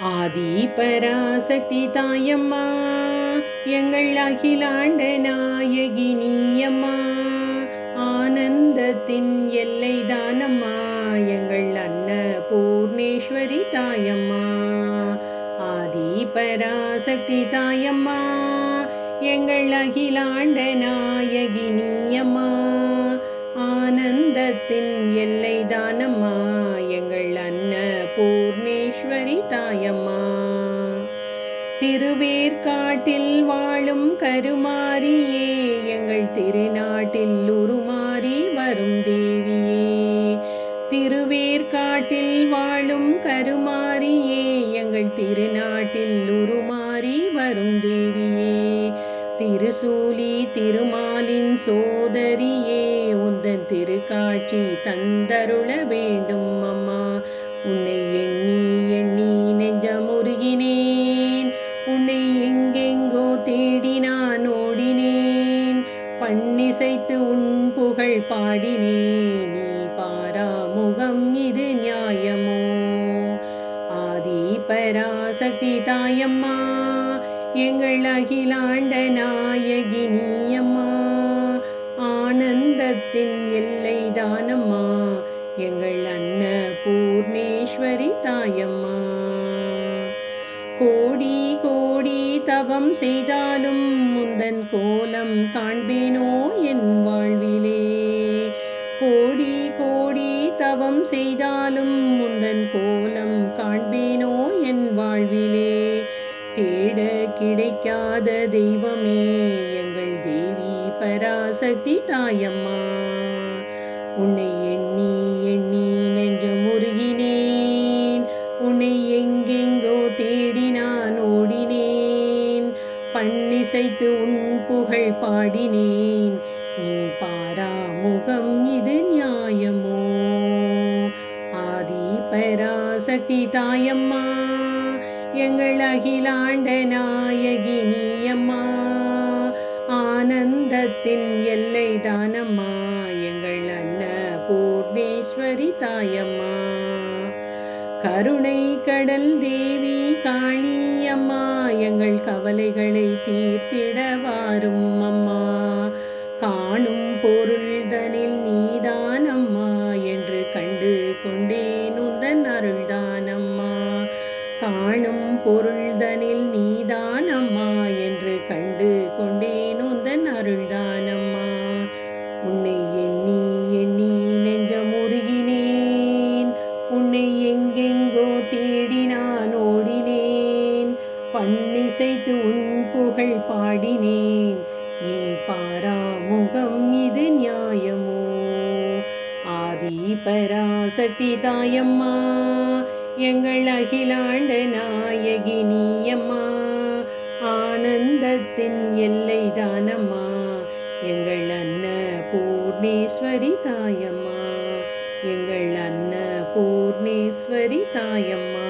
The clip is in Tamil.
ஆதி பராசக்தி தாயம்மா எங்கள் அகிலாண்ட நாயகி நீயம்மா ஆனந்தத்தின் எல்லை தானம்மா எங்கள் அன்ன பூர்ணேஸ்வரி தாயம்மா. ஆதி பராசக்தி தாயம்மா எங்கள் அகிலாண்ட நாயகி நீயம்மா ஆனந்தத்தின் எல்லை தானம்மா பூர்ணேஸ்வரி தாயம்மா திருவேற்காட்டில் வாழும் கருமாரியே எங்கள் திருநாட்டில் உருமாறி வரும் தேவியே. திருவேற்காட்டில் வாழும் கருமாரியே எங்கள் திருநாட்டில் உருமாறி வரும் தேவியே. திருசூலி திருமாலின் சோதரியே உந்தன் திருக்காட்சி தந்தருள வேண்டும் அம்மா உன்னை எண்ணி நெஞ்சமுருகினேன். உன்னை எங்கெங்கோ தேடி நான் ஓடினேன். பண்ணிசைத்து உன் புகழ் பாடினேன். நீ பாராமுகம் இது நியாயமோ? ஆதி பராசக்தி தாயம்மா எங்கள் அகிலாண்ட நாயகி நீயம்மா ஆனந்தத்தின் எல்லை தானம்மா எங்கள் அன்ன பூர்ணேஸ்வரி தாயம்மா. கோடி கோடி தவம் செய்தாலும் முந்தன் கோலம் காண்பேனோ என் வாழ்விலே? கோடி கோடி தவம் செய்தாலும் முந்தன் கோலம் காண்பேனோ என் வாழ்விலே? தேட கிடைக்காத தெய்வமே எங்கள் தேவி பராசக்தி தாயம்மா. உன்னை இசைத்து உன் புகழ் பாடினேன். நீ பாராமுகம் இது நியாயமோ? ஆதி பராசக்தி தாயம்மா எங்கள் அகிலாண்ட நாயகி நீயம்மா ஆனந்தத்தின் எல்லை தானம்மா எங்கள் அன்ன பூர்ணேஸ்வரி தாயம்மா. கருணை கடல் தேவி காளி அம்மா எங்கள் கவலைகளை தீர்த்திட வாரும் அம்மா. காணும் பொருள்தனில் நீதான் அம்மா என்று கண்டு கொண்டேன் உந்தன் அருள்தான் அம்மா. காணும் பொருள்தனில் நீதான் அம்மா என்று கண்டு கொண்டேன் உந்தன் அருள்தான் பண்ணிசைத்து உன் புகழ் பாடினேன். நீ பாராமுகம் இது நியாயமோ? ஆதி பராசக்தி தாயம்மா எங்கள் அகிலாண்ட நாயகி நீயம்மா ஆனந்தத்தின் எல்லை தானம்மா எங்கள் அன்ன பூர்ணேஸ்வரி தாயம்மா எங்கள் அன்ன பூர்ணேஸ்வரி தாயம்மா.